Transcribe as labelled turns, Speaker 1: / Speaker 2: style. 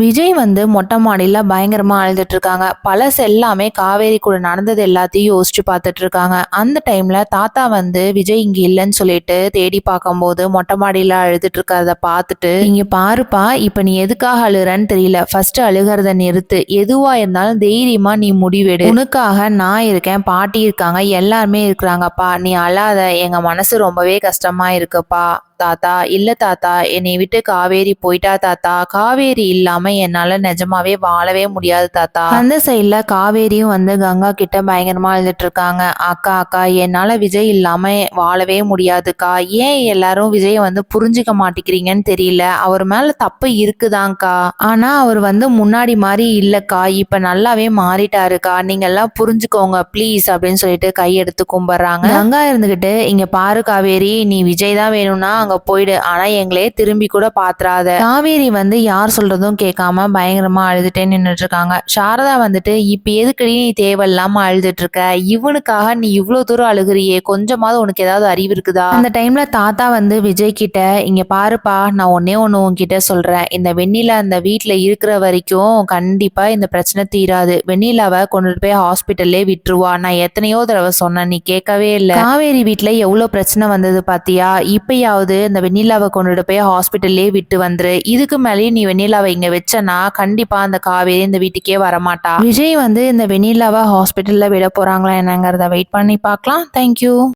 Speaker 1: விஜய் வந்து மொட்டை மாடியில் பயங்கரமாக அழுதுட்டு இருக்காங்க. பழசு எல்லாமே காவேரி கூட நடந்தது எல்லாத்தையும் யோசிச்சு பார்த்துட்டு இருக்காங்க. அந்த டைமில் தாத்தா வந்து விஜய் இங்கே இல்லைன்னு சொல்லிட்டு தேடி பார்க்கும்போது மொட்டை மாடியில் அழுதுட்டு இருக்கிறத பார்த்துட்டு இங்கே பாருப்பா இப்போ நீ எதுக்காக அழுகிறன்னு தெரியல. ஃபர்ஸ்ட் அழுகிறத நிறுத்து. எதுவாக இருந்தாலும் தைரியமாக நீ முடிவெடு. உனக்காக நான் இருக்கேன் பாட்டி இருக்காங்க எல்லாருமே இருக்கிறாங்கப்பா. நீ அழாத. எங்கள் மனசு ரொம்பவே கஷ்டமாக இருக்குப்பா. தாத்தா இல்ல தாத்தா என்னை விட்டு காவேரி போயிட்டா தாத்தா காவேரி இல்லாம என்னால நிஜமாவே வாழவே முடியாது தாத்தா. அந்த சைட்ல காவேரியும் வந்து கங்கா கிட்ட பயங்கரமா எழுதிட்டு இருக்காங்க அக்கா அக்கா என்னால விஜய் இல்லாம வாழவே முடியாதுக்கா. ஏன் எல்லாரும் விஜய் வந்து புரிஞ்சுக்க மாட்டேங்கிறீங்கன்னு தெரியல. அவர் மேல தப்பு இருக்குதாங்க்கா ஆனா அவர் வந்து முன்னாடி மாதிரி இல்லக்கா. இப்ப நல்லாவே மாறிட்டாருக்கா. நீங்க எல்லாம் புரிஞ்சுக்கோங்க ப்ளீஸ் அப்படின்னு சொல்லிட்டு கையெடுத்து கும்பிடுறாங்க. கங்கா இருந்துகிட்டு இங்க பாரு காவேரி நீ விஜய் தான் வேணும்னா அங்கே போயிடு. ஆனால் எங்களே திரும்பி கூட பாத்துறாத. காவேரி வந்து யார் சொல்றதும் கேட்காம பயங்கரமா அழுதுட்டே நின்றுட்டு இருக்காங்க சாரதா வந்துட்டு இப்ப எதுக்கடி நீ தேவையில்லாம அழுதுட்டு இருக்க இவனுக்காக நீ இவ்வளவு தூரம் அழுகுறியே. கொஞ்சமாவது உனக்கு ஏதாவது அறிவு இருக்குதா? அந்த டைம்ல தாத்தா வந்து விஜய் கிட்ட இங்க பாருப்பா நான் ஒன்னே ஒண்ணு உன்கிட்ட சொல்றேன். இந்த வெண்ணிலா அந்த வீட்டில் இருக்கிற வரைக்கும் கண்டிப்பா இந்த பிரச்சனை தீராது. வெண்ணிலாவை கொண்டுட்டு போய் ஹாஸ்பிட்டல்லே விட்டுருவா. நான் எத்தனையோ தடவை சொன்னேன் நீ கேட்கவே இல்லை. காவேரி வீட்டில் எவ்வளவு பிரச்சனை வந்தது பாத்தியா? இப்பயாவது இந்த வெண்ணிலாவை கொண்டுட்டு போய் ஹாஸ்பிட்டல்லே விட்டு வந்துரு. இதுக்கு மேலேயும் நீ வெண்ணிலாவை இங்க வச்சனா கண்டிப்பா அந்த காவேரி இந்த வீட்டுக்கே வரமாட்டா. விஜய் வந்து இந்த வெண்ணிலாவை ஹாஸ்பிட்டல்ல விட போறாங்களா என்னங்கிறத வெயிட் பண்ணி பார்க்கலாம். தேங்க்யூ